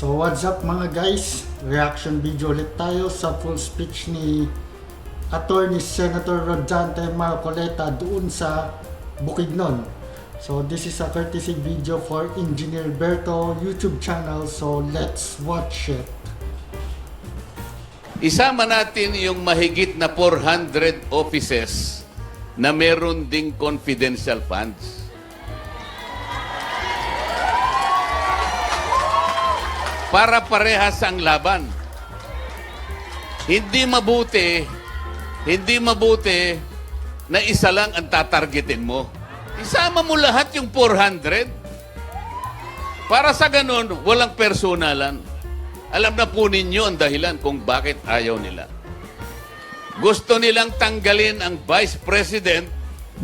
So what's up mga guys? Reaction video ulit tayo sa full speech ni Attorney Senator Rodante Marcoleta doon sa Bukidnon. So this is a courtesy video for Engineer Berto YouTube channel. So let's watch it. Isama natin yung mahigit na 400 offices na meron ding confidential funds. Para parehas ang laban. Hindi mabuti, hindi mabuti na isa lang ang tatargetin mo. Isama mo lahat yung 400. Para sa ganun, walang personalan. Alam na po ninyo ang dahilan kung bakit ayaw nila. Gusto nilang tanggalin ang Vice President.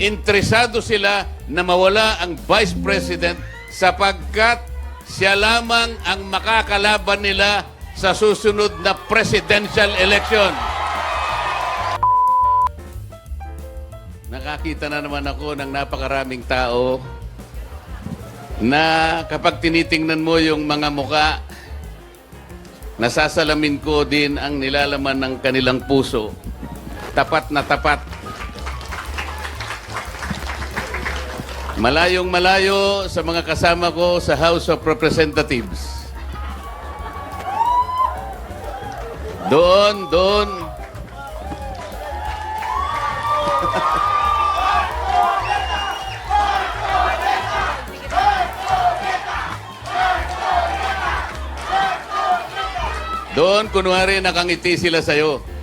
Interesado sila na mawala ang Vice President sapagkat siya lamang ang makakalaban nila sa susunod na presidential election. Nakakita na naman ako ng napakaraming tao na kapag tinitingnan mo yung mga muka, nasasalamin ko din ang nilalaman ng kanilang puso. Tapat na tapat. Malayong malayo sa mga kasama ko sa House of Representatives. Doon, doon. Doon, kunwari, nakangiti sila sa'yo.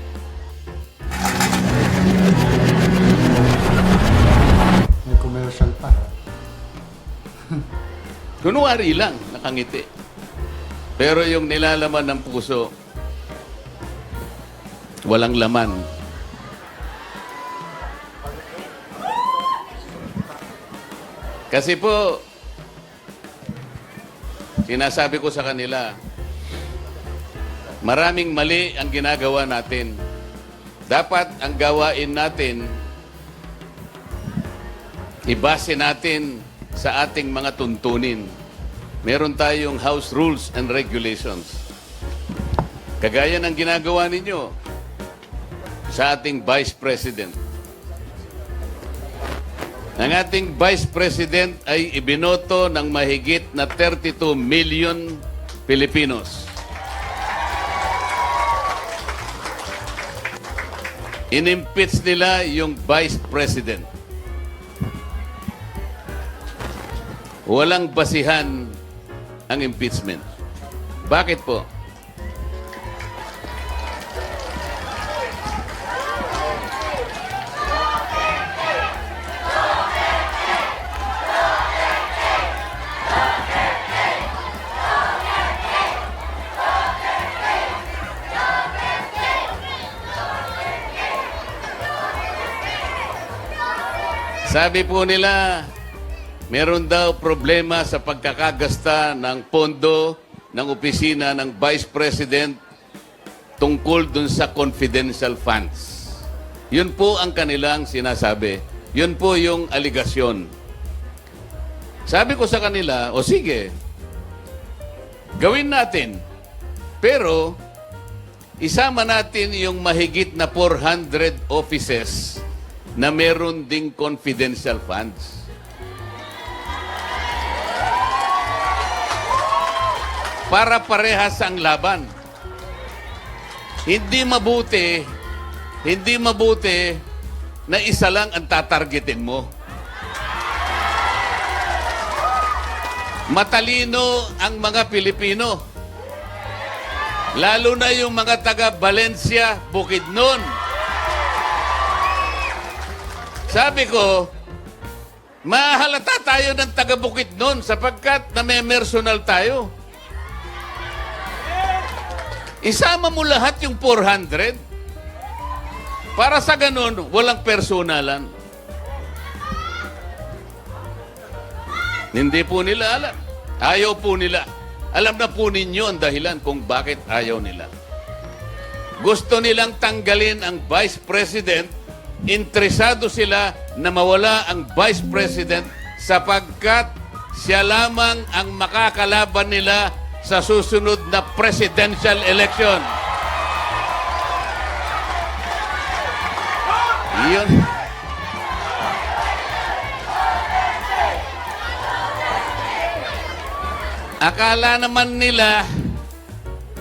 Kunwari lang, nakangiti. Pero yung nilalaman ng puso, walang laman. Kasi po, sinasabi ko sa kanila, maraming mali ang ginagawa natin. Dapat ang gawain natin, ibase natin sa ating mga tuntunin. Meron tayong House Rules and Regulations. Kagaya ng ginagawa ninyo sa ating Vice President. Ang ating Vice President ay ibinoto ng mahigit na 32 million Pilipinos. Inimpeach nila yung Vice President. Walang basihan ang impeachment. Bakit po? Sabi po nila, meron daw problema sa pagkakagasta ng pondo ng opisina ng Vice President tungkol dun sa confidential funds. Yun po ang kanilang sinasabi. Yun po yung aligasyon. Sabi ko sa kanila, o sige, gawin natin. Pero, isama natin yung mahigit na 400 offices na meron ding confidential funds. Para parehas ang laban. Hindi mabuti, hindi mabuti na isa lang ang tatargetin mo. Matalino ang mga Pilipino. Lalo na yung mga taga Valencia, Bukidnon. Sabi ko, mahalata tayo ng taga Bukidnon sapagkat namemersonal tayo. Isama mo lahat yung 400 para sa ganun, walang personalan. Hindi po nila alam. Ayaw po nila. Alam na po ninyo ang dahilan kung bakit ayaw nila. Gusto nilang tanggalin ang Vice President. Interesado sila na mawala ang Vice President sapagkat siya lamang ang makakalaban nila sa susunod na presidential election. Yun. Akala naman nila,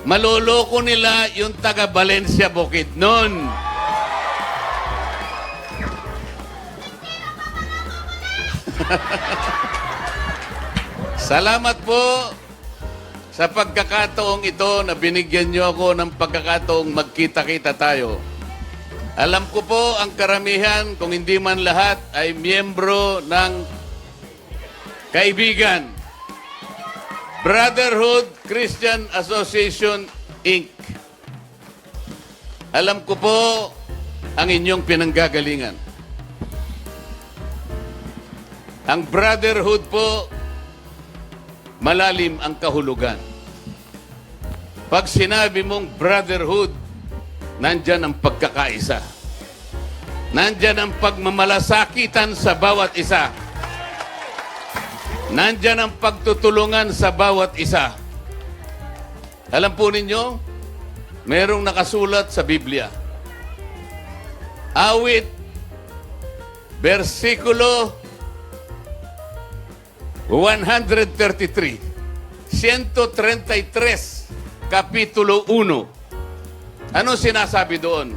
maloloko nila yung taga Valencia Bukidnon. Salamat po sa pagkakataong ito na binigyan niyo ako ng pagkakataong magkita-kita tayo. Alam ko po ang karamihan, kung hindi man lahat, ay miyembro ng kaibigan. Brotherhood Christian Association, Inc. Alam ko po ang inyong pinanggagalingan. Ang brotherhood po, malalim ang kahulugan. Pag sinabi mong brotherhood, nandyan ang pagkakaisa. Nandyan ang pagmamalasakitan sa bawat isa. Nandyan ang pagtutulungan sa bawat isa. Alam po ninyo, merong nakasulat sa Biblia. Awit, versikulo 133, 133, Kapitulo 1. Ano sinasabi doon?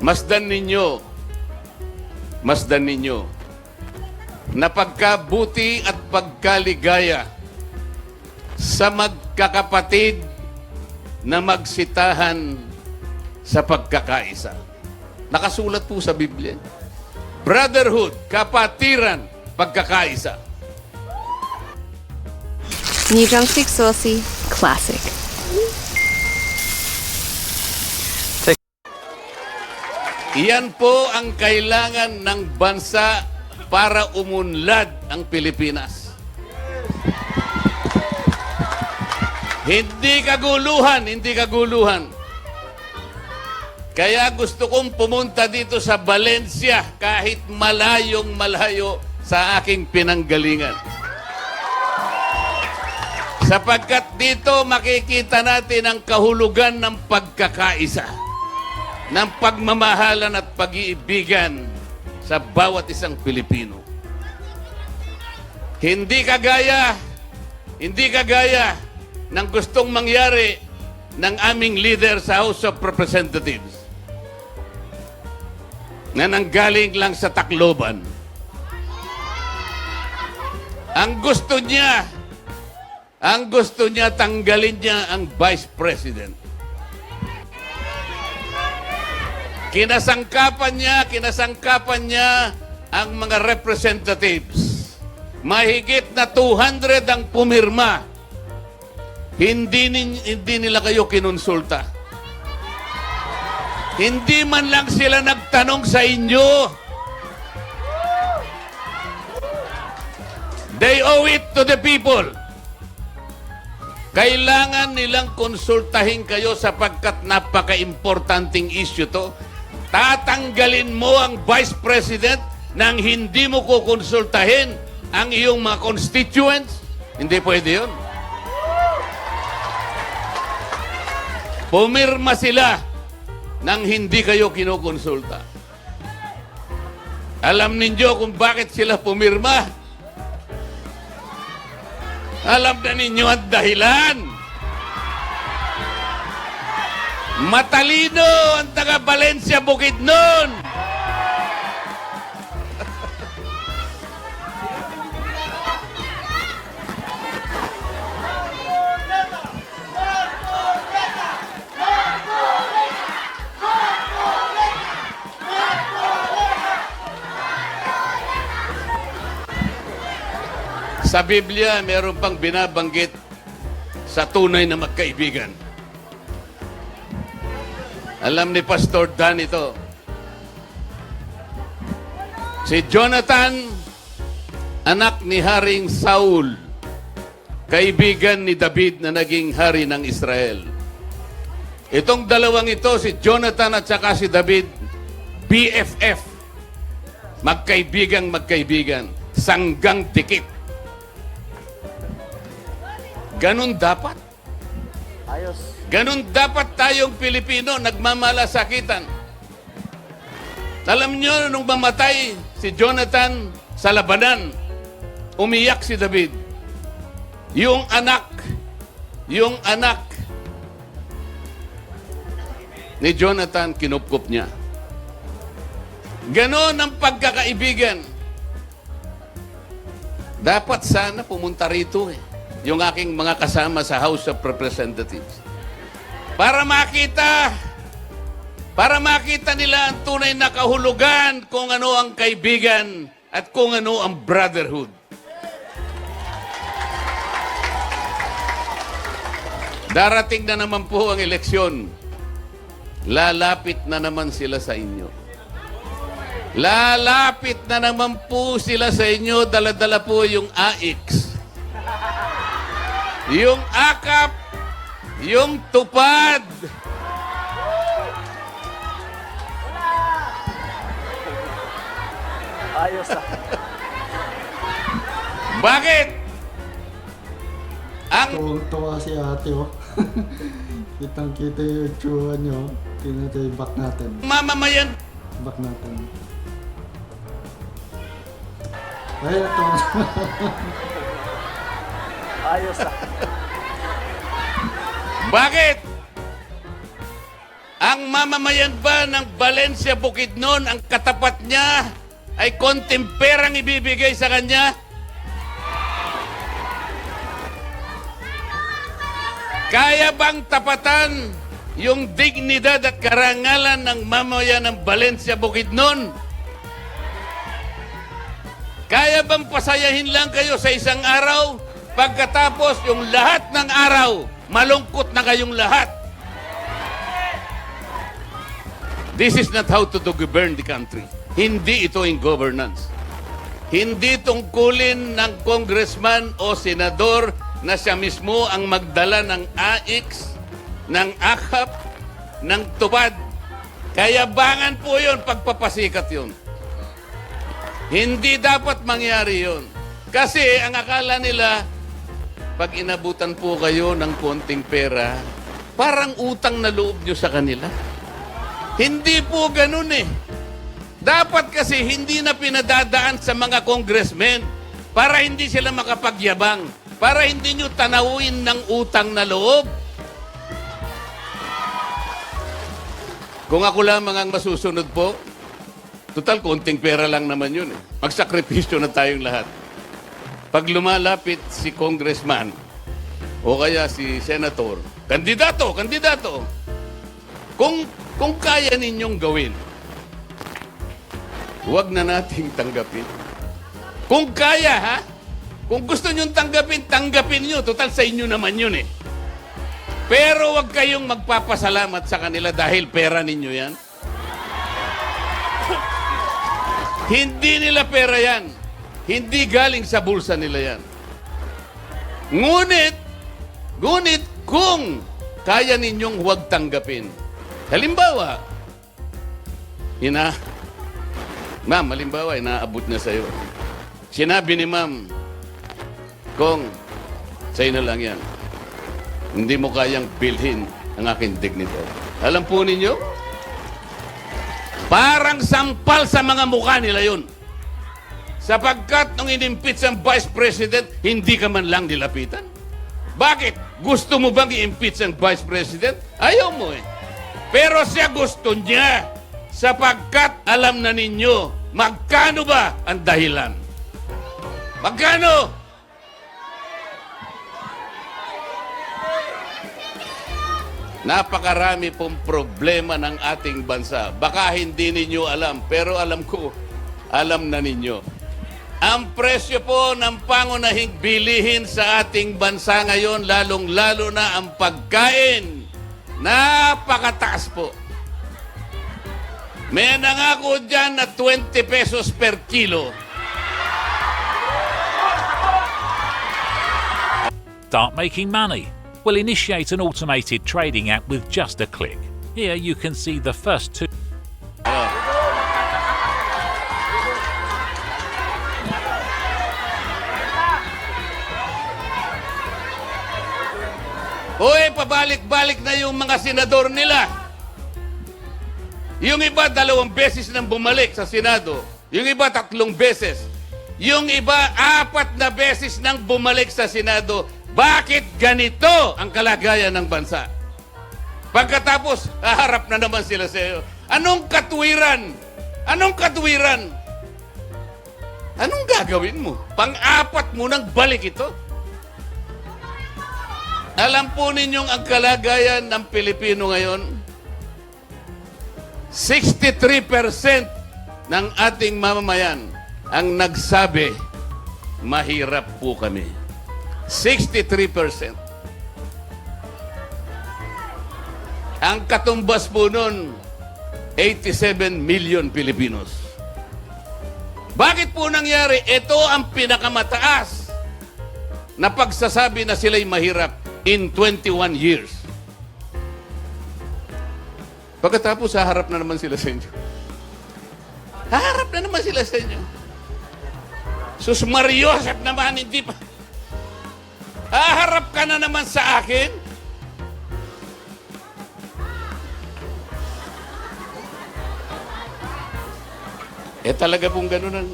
Masdan ninyo, masdan ninyo, na pagkabuti at pagkaligaya sa magkakapatid na magsitahan sa pagkakaisa. Nakasulat po sa Biblia. Brotherhood, kapatiran, pagkakaisa. 你张 Six Saucy Classic. Iyan po ang kailangan ng bansa para umunlad ang Pilipinas. Hindi kaguluhan, hindi kaguluhan. Kaya gusto kong pumunta dito sa Valencia kahit malayong malayo sa aking pinanggalingan. Sapagkat dito makikita natin ang kahulugan ng pagkakaisa, ng pagmamahalan at pag-iibigan sa bawat isang Pilipino. Hindi kagaya, hindi kagaya ng gustong mangyari ng aming leader sa House of Representatives na nanggaling lang sa Tacloban. Ang gusto niya, ang gusto niya, tanggalin niya ang Vice President. Kinasangkapan niya, kinasangkapan niya ang mga representatives. Mahigit na 200 ang pumirma. Hindi, hindi nila kayo kinonsulta. Hindi man lang sila nagtanong sa inyo. They owe it to the people. Kailangan nilang konsultahin kayo sapagkat napaka-importanting issue to. Tatanggalin mo ang Vice President nang hindi mo kukonsultahin ang iyong mga constituents? Hindi pwede yun. Pumirma sila nang hindi kayo kinukonsulta. Alam ninyo kung bakit sila pumirma? Alam na ninyo ang dahilan. Matalino ang taga Valencia Bukidnon. Sa Biblia, meron pang binabanggit sa tunay na magkaibigan. Alam ni Pastor Dan ito. Si Jonathan, anak ni Haring Saul, kaibigan ni David na naging hari ng Israel. Itong dalawang ito, si Jonathan at saka si David, BFF. Magkaibigang magkaibigan. Sanggang dikit. Ganun dapat. Ayos. Ganun dapat tayong Pilipino nagmamalasakitan. Alam nyo, nung mamatay si Jonathan sa labanan, umiyak si David. Yung anak, yung anak ni Jonathan, kinupkup niya. Ganon ang pagkakaibigan. Dapat sana pumunta rito eh. Yung aking mga kasama sa House of Representatives. Para makita, para makita nila ang tunay na kahulugan kung ano ang kaibigan at kung ano ang brotherhood. Darating na naman po ang eleksyon. Lalapit na naman sila sa inyo. Lalapit na naman po sila sa inyo. Dala-dala po yung AX. Yung akap. Yung tupad. Ayos ah. Bakit? Ang Tuwang-tuwa si ate, oh. Kitang-kita yung tsura natin yung back natin. mamamayan Back natin. Ay, ito. Ayos ah. Bakit? Ang mamamayan ba ng Valencia Bukidnon, ang katapat niya ay konting perang ibibigay sa kanya? Kaya bang tapatan yung dignidad at karangalan ng mamamayan ng Valencia Bukidnon? Kaya bang pasayahin lang kayo sa isang araw? Pagkatapos yung lahat ng araw, malungkot na kayong lahat. This is not how to do govern the country. Hindi ito in governance. Hindi tungkulin ng congressman o senador na siya mismo ang magdala ng AX, ng AKAP, ng tupad. Kayabangan po yun, pagpapasikat yun. Hindi dapat mangyari yun. Kasi ang akala nila, pag inabutan po kayo ng konting pera, parang utang na loob nyo sa kanila. Hindi po ganun eh. Dapat kasi hindi na pinadadaan sa mga congressmen para hindi sila makapagyabang, para hindi nyo tanawin ng utang na loob. Kung ako lamang ang masusunod po, total konting pera lang naman yun eh. Magsakripisyo na tayong lahat. Pag lumalapit si congressman o kaya si senator, kandidato, kandidato, kung, kung kaya ninyong gawin, huwag na nating tanggapin. Kung kaya, ha? Kung gusto nyong tanggapin, tanggapin nyo. Total sa inyo naman yun eh. Pero huwag kayong magpapasalamat sa kanila dahil pera ninyo yan. Hindi nila pera yan. Hindi galing sa bulsa nila yan. Ngunit, ngunit kung kaya ninyong huwag tanggapin. Halimbawa, ina, ma'am, halimbawa, inaabot na sa'yo. Sinabi ni ma'am, Kong, sa'yo na lang yan. Hindi mo kayang bilhin ang aking dignidad. Alam po ninyo, parang sampal sa mga mukha nila yun. Sapagkat nung inimpeach ang Vice President, hindi ka man lang nilapitan. Bakit? Gusto mo bang i-impeach ang Vice President? Ayaw mo eh. Pero siya gusto niya sapagkat alam na ninyo magkano ba ang dahilan. Magkano? Napakarami pong problema ng ating bansa. Baka hindi ninyo alam, pero alam ko, alam na ninyo. Ang presyo po ng pangunahing bilihin sa ating bansa ngayon, lalong-lalo na ang pagkain, napakataas po. May nangako dyan na 20 pesos per kilo. Start making money? Well, initiate an automated trading app with just a click. Here you can see the first two. Hoy, pabalik-balik na yung mga senador nila. Yung iba, dalawang beses nang bumalik sa Senado. Yung iba, tatlong beses. Yung iba, apat na beses nang bumalik sa Senado. Bakit ganito ang kalagayan ng bansa? Pagkatapos, haharap na naman sila sa iyo. Anong katuwiran? Anong katuwiran? Anong gagawin mo? Pang-apat mo nang balik ito? Alam po ninyong ang kalagayan ng Pilipino ngayon? 63% ng ating mamamayan ang nagsabi, mahirap po kami. 63%. Ang katumbas po nun, 87 million Pilipinos. Bakit po nangyari? Ito ang pinakamataas na pagsasabi na sila'y mahirap in 21 years. Pagkatapos, haharap na naman sila sa inyo. Haharap na naman sila sa inyo. Sus Mariosep naman, hindi pa. Haharap ka na naman sa akin. Eh talaga pong ganun ang...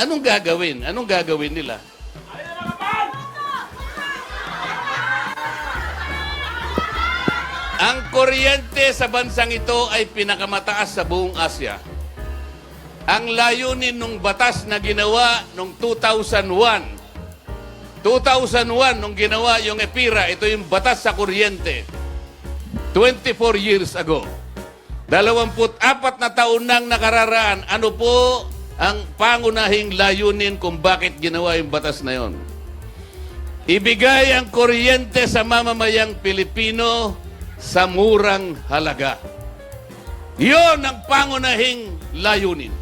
anong gagawin? Anong gagawin nila? Ang kuryente sa bansang ito ay pinakamataas sa buong Asya. Ang layunin ng batas na ginawa noong 2001, 2001 nung ginawa yung EPIRA, ito yung batas sa kuryente. 24 years ago. 24 na taon nang nakararaan, ano po ang pangunahing layunin kung bakit ginawa yung batas na yon? Ibigay ang kuryente sa mamamayang Pilipino sa murang halaga. Yon ang pangunahing layunin.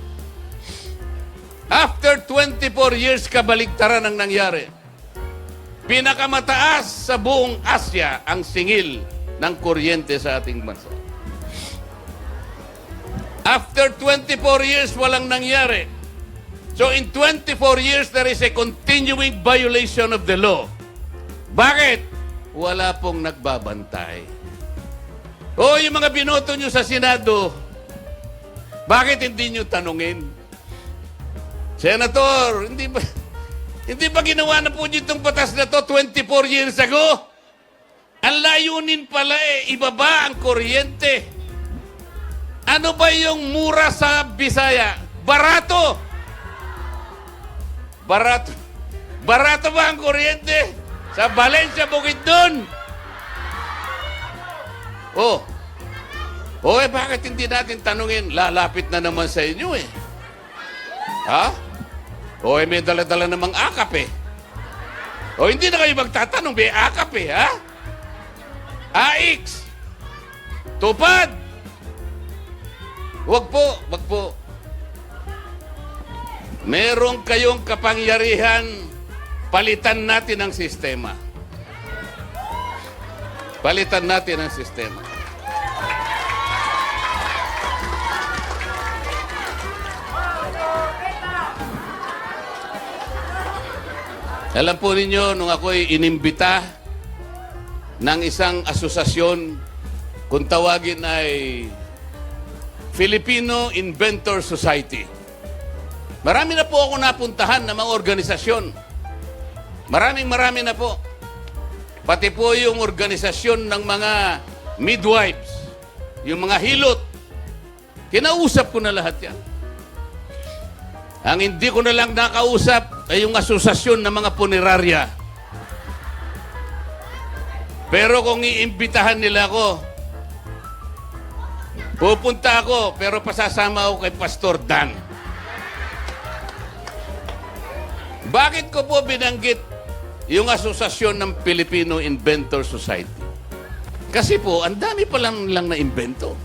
After 24 years, kabaligtaran ang nangyari. Pinakamataas sa buong Asya ang singil ng kuryente sa ating bansa. After 24 years, walang nangyari. So in 24 years, there is a continuing violation of the law. Bakit? Wala pong nagbabantay. O yung mga binoto nyo sa Senado, bakit hindi nyo tanungin? Senator, hindi ba, hindi ba ginawa na po itong batas na to 24 years ago? Ang layunin pala eh, ibaba ang kuryente. Ano ba yung mura sa Bisaya? Barato! Barato. Barato ba ang kuryente? Sa Valencia, Bukidnon? Oh. Oh, eh bakit hindi natin tanungin? Lalapit na naman sa inyo eh. Ha? O eh may dala-dala namang akap eh. O hindi na kayo magtatanong, may akap eh, ha? AX! Tupad! Wag po, wag po. Meron kayong kapangyarihan, palitan natin ang sistema. Palitan natin ang sistema. Alam po ninyo, nung ako'y inimbita ng isang asosasyon, kung tawagin ay Filipino Inventor Society. Marami na po ako napuntahan ng mga organisasyon. Maraming marami na po. Pati po yung organisasyon ng mga midwives, yung mga hilot. Kinausap ko na lahat yan. Ang hindi ko na lang nakausap ay yung asosasyon ng mga punerarya. Pero kung iimbitahan nila ako, pupunta ako pero pasasama ako kay Pastor Dan. Bakit ko po binanggit yung asosasyon ng Filipino Inventor Society? Kasi po, ang dami pa lang lang na-invento.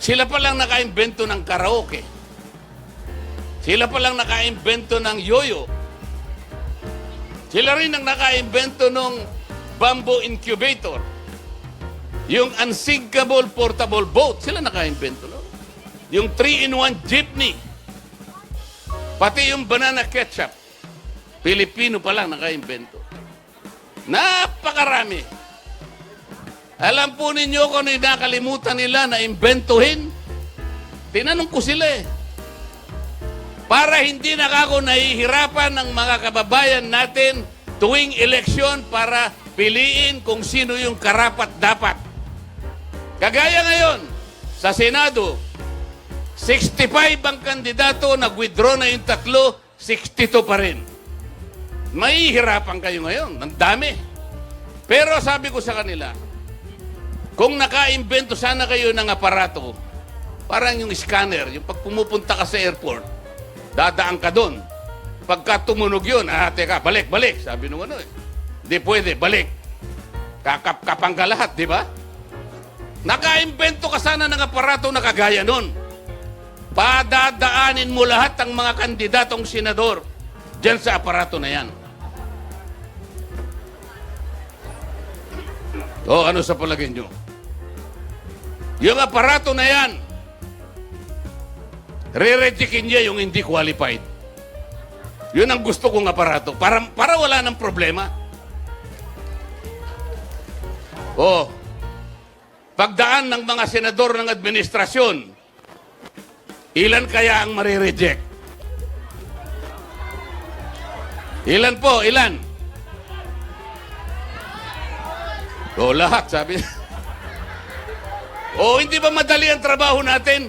Sila pa lang naka-invento ng karaoke. Sila pa lang naka-invento ng yoyo. Sila rin ang naka-invento ng bamboo incubator. Yung unsinkable portable boat, sila naka-invento. No? Yung 3-in-1 jeepney. Pati yung banana ketchup. Pilipino pa lang naka-invento. Napakarami. Alam po ninyo kung ano nakalimutan nila na imbentuhin? Tinanong ko sila eh. Para hindi na ako nahihirapan ng mga kababayan natin tuwing eleksyon para piliin kung sino yung karapat dapat. Kagaya ngayon, sa Senado, 65 ang kandidato, nag-withdraw na yung tatlo, 62 pa rin. Mahihirapan kayo ngayon, ang dami. Pero sabi ko sa kanila, kung naka-invento sana kayo ng aparato, parang yung scanner, yung pag pumupunta ka sa airport, dadaan ka doon. Pagka tumunog yun, ah, teka, balik, balik. Sabi nung ano eh. Hindi pwede, balik. Kakapkapang ka lahat, di ba? Naka-invento ka sana ng aparato na kagaya nun. Padadaanin mo lahat ang mga kandidatong senador dyan sa aparato na yan. O ano sa palagay nyo? Yung aparato na yan, re-rejectin niya yung hindi qualified. Yun ang gusto kong aparato. Para, para wala ng problema. O, pagdaan ng mga senador ng administrasyon, ilan kaya ang marireject? Ilan po? Ilan? O, lahat, sabi. O, hindi ba madali ang trabaho natin?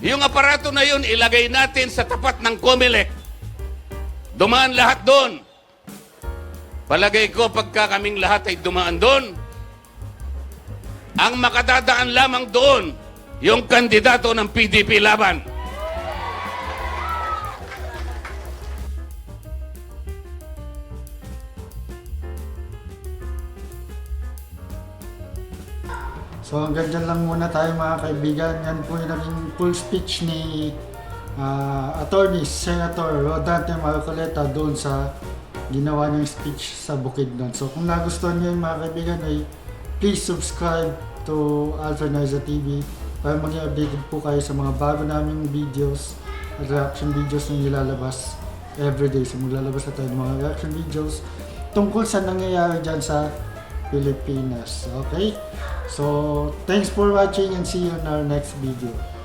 Yung aparato na yun, ilagay natin sa tapat ng Comelec. Dumaan lahat doon. Palagay ko, pagka kaming lahat ay dumaan doon, ang makadadaan lamang doon, yung kandidato ng PDP laban. So hanggang dyan lang muna tayo mga kaibigan. Yan po yung naging full speech ni ah, Attorney Senator Rodante Marcoleta doon sa ginawa niyang speech sa Bukidnon. So kung nagustuhan niyo yung mga kaibigan ay please subscribe to Alpha TV para maging updated po kayo sa mga bago naming videos at reaction videos na nilalabas everyday. So maglalabas na tayo ng mga reaction videos tungkol sa nangyayari dyan sa Pilipinas. Okay? So, thanks for watching and see you in our next video.